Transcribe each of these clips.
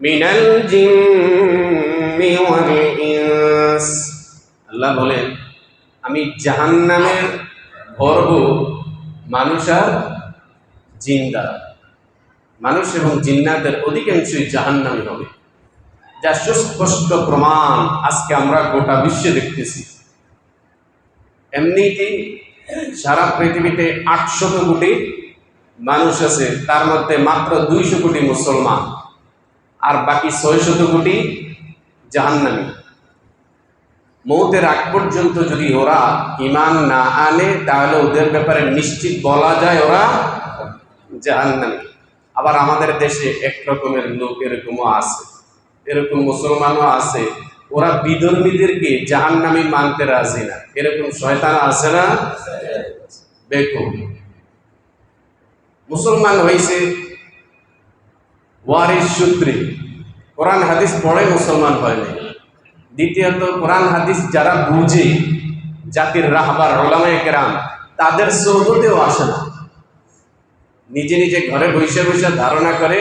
من الجن والإنس আল্লাহ বলেন আমি জাহান্নামের ভরব মানুষ আর জিন দ্বারা মানুষ এবং জিন্নাতের অধিকাংশই জাহান্নামে হবে যা সুস্পষ্ট প্রমাণ আজকে আমরা গোটা বিশ্বে দেখতেছি এমনিতেই সারা পৃথিবীতে আটশত কোটি মানুষ আছে তার মধ্যে মাত্র দুইশো কোটি মুসলমান আর বাকি ছয়শত কোটি জাহান্নামী। মৌতের আগ পর্যন্ত যদি ওরা ইমান না আনে, তাহলে ওদের ব্যাপারে নিশ্চিত বলা যায় ওরা জাহান্নামী। আবার আমাদের দেশে এক রকমের লোক এরকমও আছে, এরকম মুসলমানও আছে। ওরা বিধর্মীদেরকে জাহান্নামী মানতে রাজি না। এরকম শয়তান আছে না? বেকুব। মুসলমান হয়েছে ওয়ারিস সূত্রে। কোরআন হাদিস পড়ে মুসলমান হয়নি দ্বিতীয়ত, কোরআন হাদিস যারা বুঝে, জাতির রাহবার, ওলামায়ে কেরাম, তাদের সৌহতেও আসে না। নিজে নিজে ঘরে বসে বসে ধারণা করে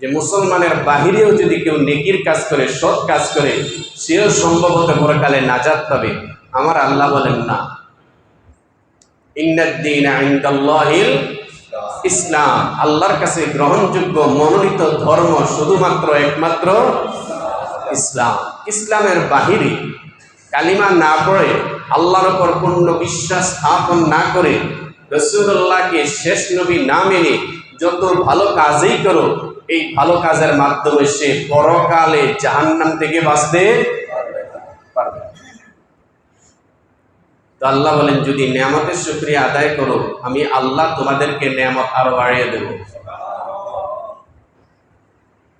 যে মুসলমানের বাহিরেও যদি কেউ নেকির কাজ করে, সৎ কাজ করে, সেও সম্ভবত পরকালে নাজাত পাবে। আমার আল্লাহ বলেন না। ইনদাল্লাহিল ইসলাম, আল্লাহর কাছে গ্রহণযোগ্য মনোনীত ধর্ম শুধুমাত্র একমাত্র ইসলাম। ইসলামের বাহিরে কালিমা না পড়ে, আল্লাহর ওপর পূর্ণ বিশ্বাস স্থাপন না করে রসুল্লাহকে শেষ নবী না মেনে যত ভালো কাজই করো এই ভালো কাজের মাধ্যমে সে পরকালে জাহান্নাম থেকে বাঁচতে পারবে তো আল্লাহ বলেন, যদি নিয়ামতের শুক্রিয়া আদায় করো, আমি আল্লাহ তোমাদেরকে নিয়ামত আরও বাড়িয়ে দেব।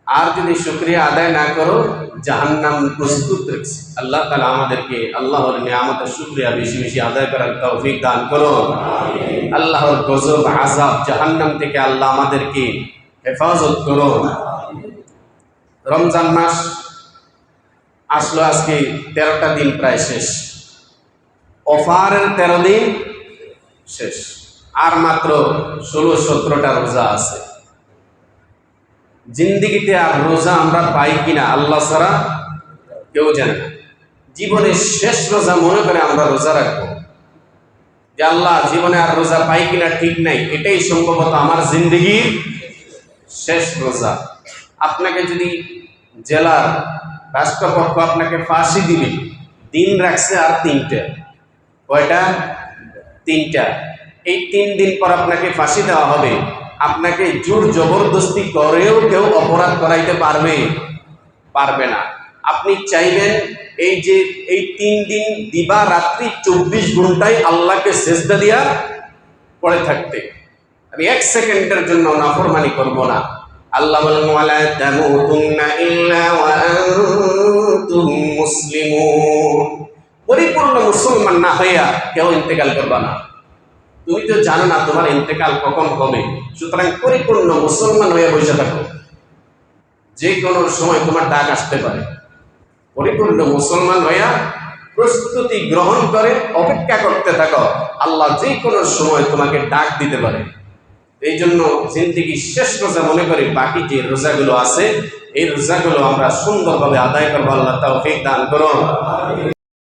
আর যদি শুক্রিয়া আদায় না করো, জাহান্নাম প্রস্তুত রেখেছে। আল্লাহ তালা আমাদেরকে আল্লাহর নিয়ামতের শুক্রিয়া বেশি বেশি আদায় করার তৌফিক দান করো আল্লাহর গজব আজাব জাহান্নাম থেকে আল্লাহ আমাদেরকে হেফাজত করো রমজান মাস আসলো আজকে তেরোটা দিন প্রায় শেষ। অফারের তেরো দিন শেষ। আর মাত্র ষোলো, সতেরোটা রোজা আছে। জিন্দিগিতে আর রোজা আমরা পাই কিনা আল্লাহ ছাড়া কেউ জানে না। জীবনের শেষ রোজা মনে করে আমরা রোজা রাখব। যে আল্লাহ জীবনে আর রোজা পাই কিনা ঠিক নাই, এটাই সম্ভবত আমার জিন্দিগির শেষ রোজা। আপনাকে যদি জেলার রাষ্ট্রপক্ষ আপনাকে ফাঁসি দিবে, দিন রাখছে আর তিনটে। কয়টা? তিনটা। এই তিন দিন পর আপনাকে ফাঁসি দেওয়া হবে। আপনাকে জোর জবরদস্তি করেও কেউ অপরাধ করাইতে পারবে। পারবে না। আপনি চাইবেন এই যে এই তিন দিন দিবা রাত্রি চব্বিশ ঘন্টায় আল্লাহকে সেজদা দিয়া পড়ে থাকতে। আমি এক সেকেন্ডের জন্য নাফরমানি করব না। আল্লাহ মুসলিমুন। পরিপূর্ণ মুসলমান না হইয়া কেউ ইন্তেকাল করবা না। তুমি তো জানো না তোমার ইন্তেকাল কখন হবে। সুতরাং পরিপূর্ণ মুসলমান হয়ে বসে থাকো। যে কোনো সময় তোমার ডাক আসতে পারে। পরিপূর্ণ মুসলমান হইয়া প্রস্তুতি গ্রহণ করে, অপেক্ষা করতে থাকো। আল্লাহ যে কোনো সময় তোমাকে ডাক দিতে পারে। এই জন্য জিন্দিগি শেষ রোজা মনে করি বাকি যে রোজাগুলো আছে, এই রোজাগুলো আমরা সুন্দরভাবে আদায় করব। আল্লাহ তাও দান করো